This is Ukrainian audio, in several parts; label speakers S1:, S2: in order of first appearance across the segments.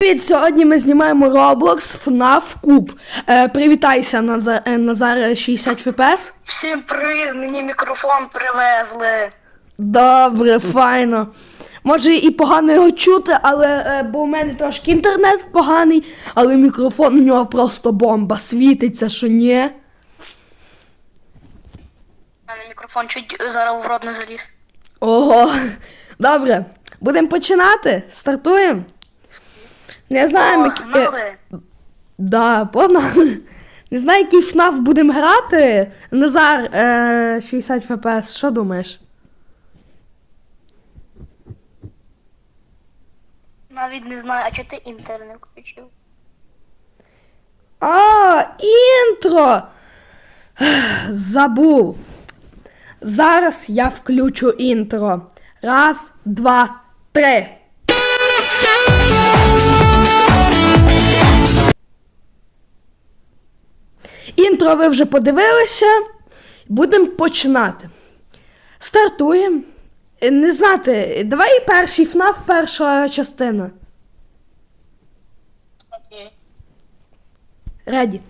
S1: Привіт! Сьогодні ми знімаємо Roblox FNAF Куб. Е, привітайся, Назар, е, Назар 60 FPS.
S2: Всім привіт, мені мікрофон привезли.
S1: Добре, файно. Може і погано його чути, але е, бо у мене трошки інтернет поганий, але мікрофон у нього просто бомба. Світиться, що ні.
S2: У мене мікрофон чуть зараз в рот не заліз.
S1: Ого. Добре. Будемо починати. Стартуємо. Не знаю, які...
S2: Погнали.
S1: Да, погнали. Не знаю, який ФНАФ будемо грати. Назар, е, 60 FPS, що думаєш?
S2: Навіть не знаю, а чого ти інтер не включив?
S1: А, інтро! Забув. Зараз я включу інтро. Раз, два, три. Інтро ви вже подивилися. Будемо починати. Стартуємо. Е, Не знати, давай перший ФНАФ, перша частина.
S2: Окей.
S1: Реді.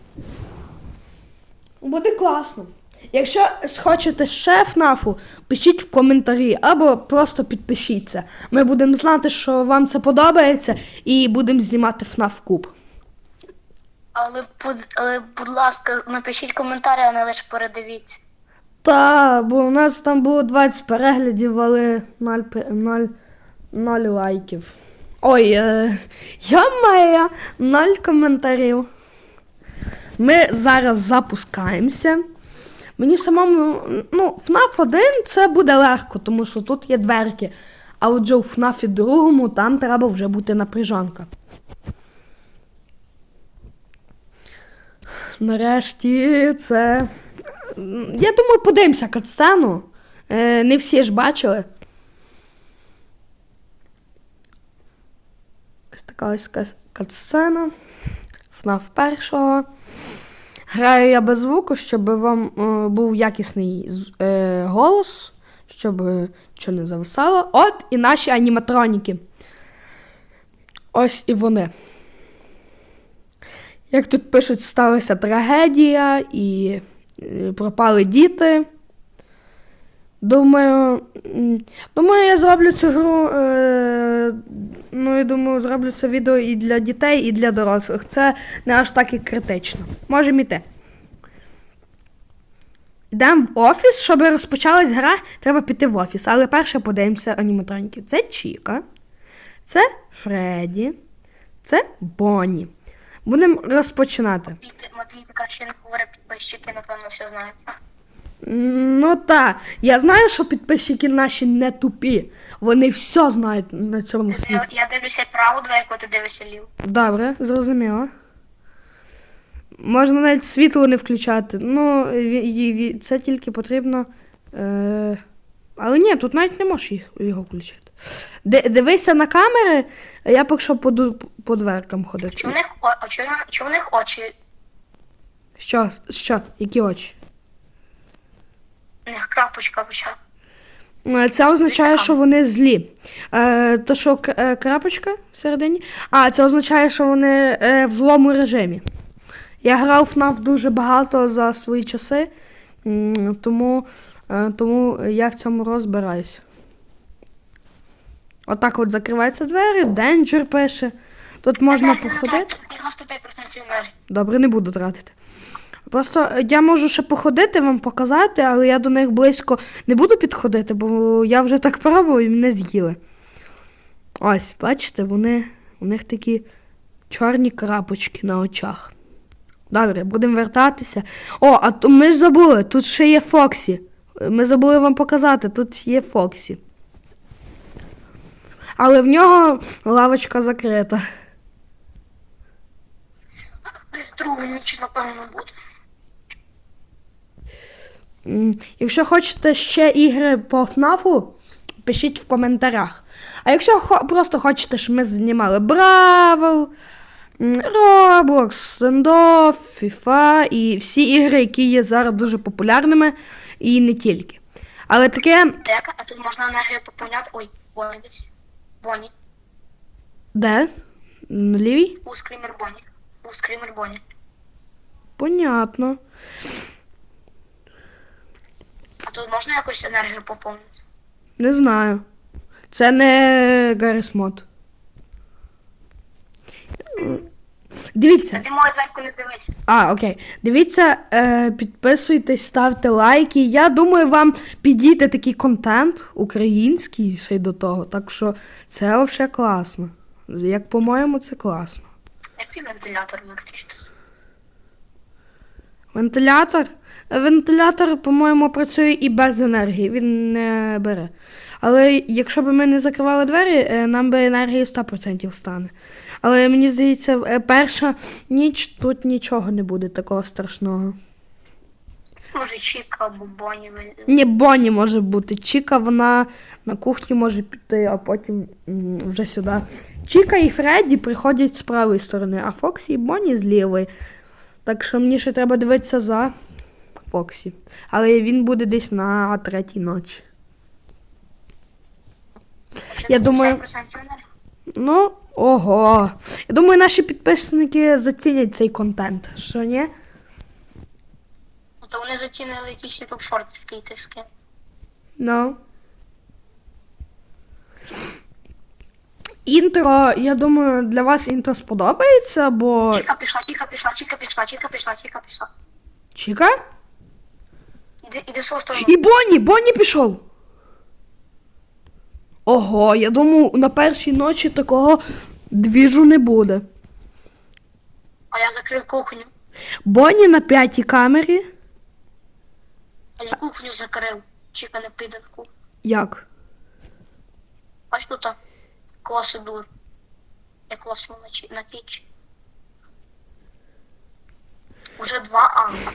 S1: Буде класно. Якщо схочете ще ФНАФу, пишіть в коментарі або просто підпишіться. Ми будемо знати, що вам це подобається, і будемо знімати ФНАФ Куб.
S2: Але, будь- але, будь ласка, напишіть коментарі, а не лише передивіться.
S1: Та, бо у нас там було 20 переглядів, але 0, 0, 0 лайків. Ой, е, я маю 0 коментарів. Ми зараз запускаємося. Мені самому, ну, FNAF 1 це буде легко, тому що тут є дверки. А отже у FNAF 2 там треба вже бути напряжанка. Нарешті це. Я думаю, подивимося катсцену. Е, не всі ж бачили. Ось така ось катсцена. FNAF першого. Граю я без звуку, щоб вам е, був якісний е, голос, щоб е, нічого не зависало. От і наші аніматроніки. Ось і вони. Як тут пишуть, сталася трагедія і е, пропали діти. Думаю, думаю, я зроблю цю гру. Е, ну, я думаю, зроблю це відео і для дітей, і для дорослих. Це не аж так і критично. Можемо йти. Йдемо в офіс, щоб розпочалась гра, треба піти в офіс. Але перше подивимося аніматроніків. Це Чіка, це Фредді, це Бонні. Будемо розпочинати.
S2: Матвій, Матвій ти не говори, підписчики, напевно, все знають.
S1: Ну так, я знаю, що підписчики наші не тупі. Вони все знають на цьому світі.
S2: от я дивлюся праву дверку, ти дивишся ліву.
S1: Добре, зрозуміло. Можна навіть світло не включати. Ну, це тільки потрібно. Е... Але ні, тут навіть не можеш їх, його включити. Ди- дивися на камери, а я поки що по, по дверкам
S2: Чи
S1: ходити.
S2: в них, о, чи, чи в них очі?
S1: Що? Що? Які очі?
S2: У них крапочка почав.
S1: Е, Це означає, що вони злі. Е, то що е, крапочка всередині? А, це означає, що вони е, в злому режимі. Я грав в FNAF дуже багато за свої часи, тому, тому я в цьому розбираюсь. Отак от закриваються двері, Danger пише. Тут можна походити.
S2: 95% енергії.
S1: Добре, не буду тратити. Просто е, я можу ще походити, вам показати, але я до них близько не буду підходити, бо я вже так пробував і мене з'їли. Ось, бачите, вони, у них такі чорні крапочки на очах. Добре, будемо вертатися. О, а то ми ж забули, тут ще є Фоксі. Ми забули вам показати, тут є Фоксі. Але в нього лавочка закрита.
S2: Десь другу ніч, напевно, буде.
S1: Якщо хочете ще ігри по ФНАФу, пишіть в коментарях. А якщо хо- просто хочете, щоб ми знімали Бравл, Roblox, Standoff, FIFA і всі ігри, які є зараз дуже популярними, і не тільки. Але таке,
S2: Дека, а тут можна енергію поповняти. Ой, Боні десь. Да?
S1: де? На лівій?
S2: У скрімер Бонні. У скрімер Бонні.
S1: Понятно.
S2: А тут можна якусь енергію поповнити?
S1: Не знаю. Це не Гарріс Мод. Дивіться.
S2: Ти мою дверку не дивись.
S1: А, окей. Дивіться, е, підписуйтесь, ставте лайки. Я думаю, вам підійде такий контент український ще й до того. Так що це взагалі класно. Як по-моєму, це класно.
S2: Як цей вентилятор виключити?
S1: Вентилятор. Вентилятор, по-моєму, працює і без енергії, він не бере. Але якщо б ми не закривали двері, е, нам би енергії 100% стане. Але мені здається, е, перша ніч тут нічого не буде такого страшного.
S2: Може, Чіка або Бонні.
S1: Ні, Бонні може бути. Чіка, вона на кухні може піти, а потім вже сюди. Чіка і Фредді приходять з правої сторони, а Фоксі і Бонні з лівої. Так що мені ще треба дивитися за Фоксі. Але він буде десь на третій ночі. Я думаю-
S2: 50% енергії.
S1: Ну, ого. Я думаю, наші підписники зацінять цей контент. Що ні?
S2: Ну, То вони зацінили якийсь YouTube Shorts тиски.
S1: Ну. Інтро, я думаю, для вас інтро сподобається, бо.
S2: Чіка пішла, Чіка пішла, Чіка пішла, Чіка пішла, Чіка пішла.
S1: Чіка?
S2: Іди, іди в свою сторону.
S1: І Бонні, Бонні пішов. Ого, я думаю, на першій ночі такого двіжу не буде.
S2: А я закрив кухню.
S1: Бонні на п'ятій камері.
S2: А я кухню закрив. Чіка не піде в кухню.
S1: Як?
S2: Бач тут а, класи дур. Я класно на, на тіч. Уже два анга.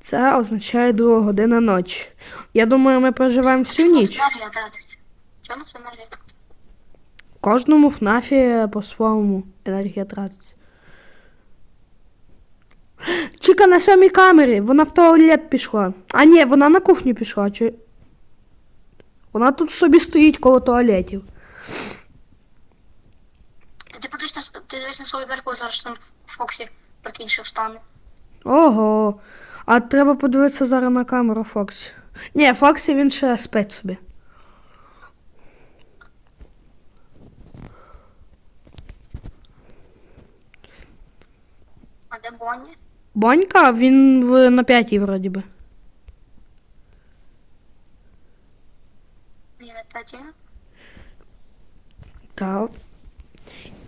S1: Це означає друга година ночі. Я думаю, ми проживемо всю ніч.
S2: Нас енергія тратить?
S1: Кожному ФНАФі по-своєму енергія тратиться. Чіка на сьомій камері, вона в туалет пішла. А ні, вона на кухню пішла. Чи... Вона тут собі стоїть коло туалетів.
S2: Ти, подивись на, ти дивись на свою дверку, зараз там Фоксі прикінчив встане.
S1: Ого. А треба подивитися зараз на камеру Фоксі. Ні, Фоксі він ще спить собі.
S2: Бонні?
S1: Бонька, він в, на п'ятій вроді би.
S2: Ні, не третій.
S1: Так.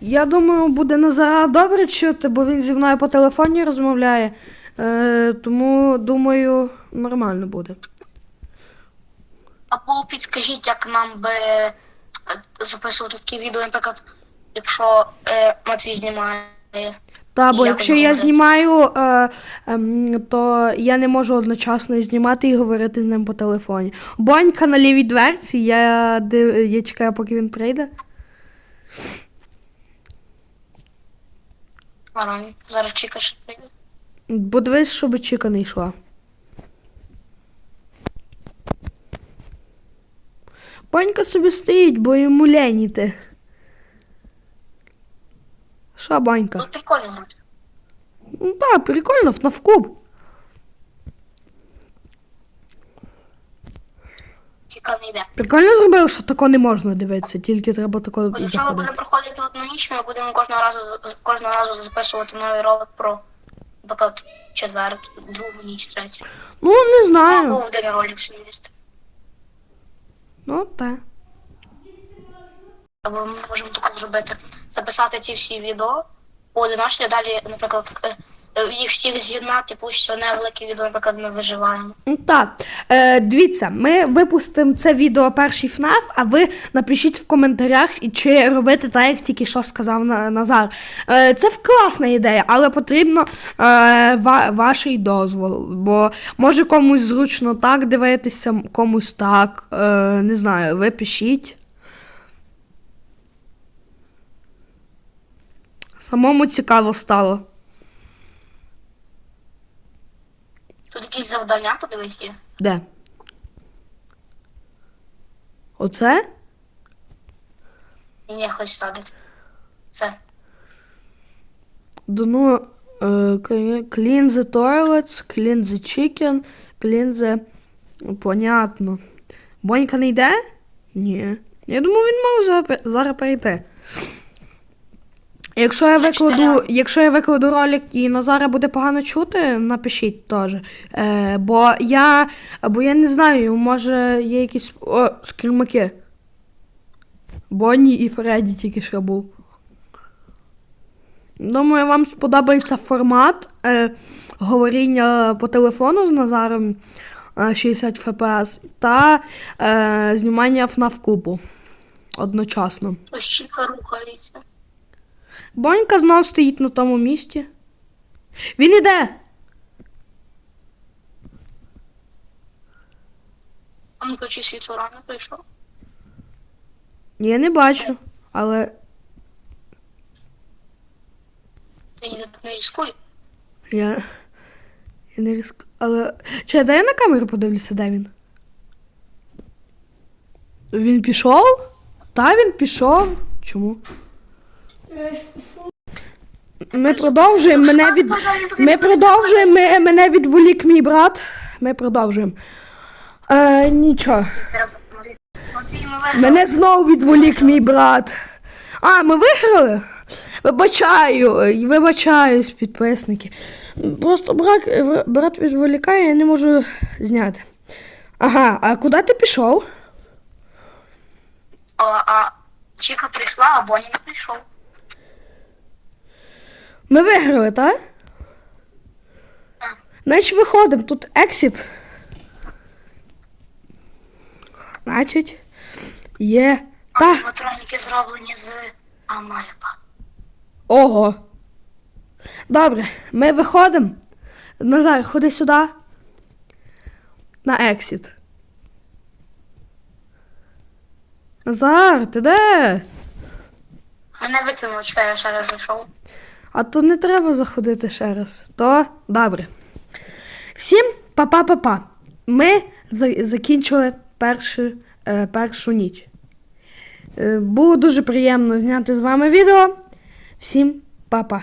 S1: Я думаю, буде Назара добре чути, бо він зі мною по телефоні розмовляє. Е, тому думаю, нормально буде.
S2: Або підскажіть, як нам би е, записувати такі відео, наприклад, якщо е, Матвій знімає.
S1: Та, бо якщо я знімаю, е, ем, то я не можу одночасно і знімати і говорити з ним по телефоні. Бонька на лівій дверці, я, див... я чекаю, поки він прийде.
S2: Ладно, зараз Чіка ще прийде.
S1: Бо дивись, щоб Чіка не йшла. Бонька собі стоїть, бо йому леніти. Що, Банька?
S2: Тут прикольно буде.
S1: Ну так, прикольно, на вкуп.
S2: Йде.
S1: Прикольно зробили, що тако не можна дивитися, тільки треба тако
S2: Бо Якщо ми будемо проходити одну ніч, ми будемо кожного разу кожного разу записувати новий ролик про, наприклад, четверту, другу ніч, третю.
S1: Ну, не знаю.
S2: в день ролик сумісти.
S1: Ну, так.
S2: Або ми можемо таке зробити. Записати ці всі відео поодиночні, далі, наприклад, е, е, їх всіх з'єднати, получиться одне велике відео, наприклад, ми виживаємо.
S1: Ну, Так, е, дивіться, ми випустимо це відео перший ФНАФ, а ви напишіть в коментарях, чи робити так, як тільки що сказав На- Назар. Е, це класна ідея, але потрібно е, ва- ваш дозвол. Бо може комусь зручно так дивитися, комусь так. Е, не знаю, ви пишіть. Самому цікаво стало.
S2: Тут якісь завдання, подивись є.
S1: Де? Оце?
S2: Ні, хоч ставити. Це.
S1: Ну, е, clean the toilets, clean the chicken, clean the... Понятно. Бонька не йде? Ні. Я думаю, він мав зараз перейти. Якщо я викладу, якщо я викладу ролик і Назара буде погано чути, напишіть теж. Е, бо я. Бо я не знаю, може є якісь. О, скримаки. Бонні і Фредді тільки що був. Думаю, вам сподобається формат е, говоріння по телефону з Назаром е, 60 FPS та е, знімання FNAF кубу одночасно.
S2: Ось рухається.
S1: Бонька знов стоїть на тому місці. Він іде!
S2: А ну чи світло рано прийшло.
S1: Я не бачу, але
S2: Ти ні, не ризикуй.
S1: я. Я не риск. Але. Чи дай я на камеру подивлюся, де він? Він пішов? Та він пішов. Чому? Ми продовжуємо. Мене від. Ми продовжуємо. Мене відволік мій брат. Ми продовжуємо. Е, нічого. Мене знову відволік мій брат. А, ми виграли? Вибачаю, ой, вибачаюсь, підписники. Просто брат, е, брат відволікає, я не можу зняти. Ага, а куди ти пішов?
S2: А, а Чіка прийшла, а Бонні не прийшов.
S1: Ми виграли, так?
S2: Так.
S1: Значить виходимо, тут ексіт. Значить, є. Та.
S2: Аніматроніки зроблені з Амальпа.
S1: Ого. Добре, ми виходимо. Назар, ходи сюди. На ексіт. Назар, ти де?
S2: Мене викинуло, чекай, я ще раз зайшов.
S1: А то не треба заходити ще раз. То добре. Всім па-па-па-па. Ми за- закінчили першу, е, першу ніч. Е, було дуже приємно зняти з вами відео. Всім па-па.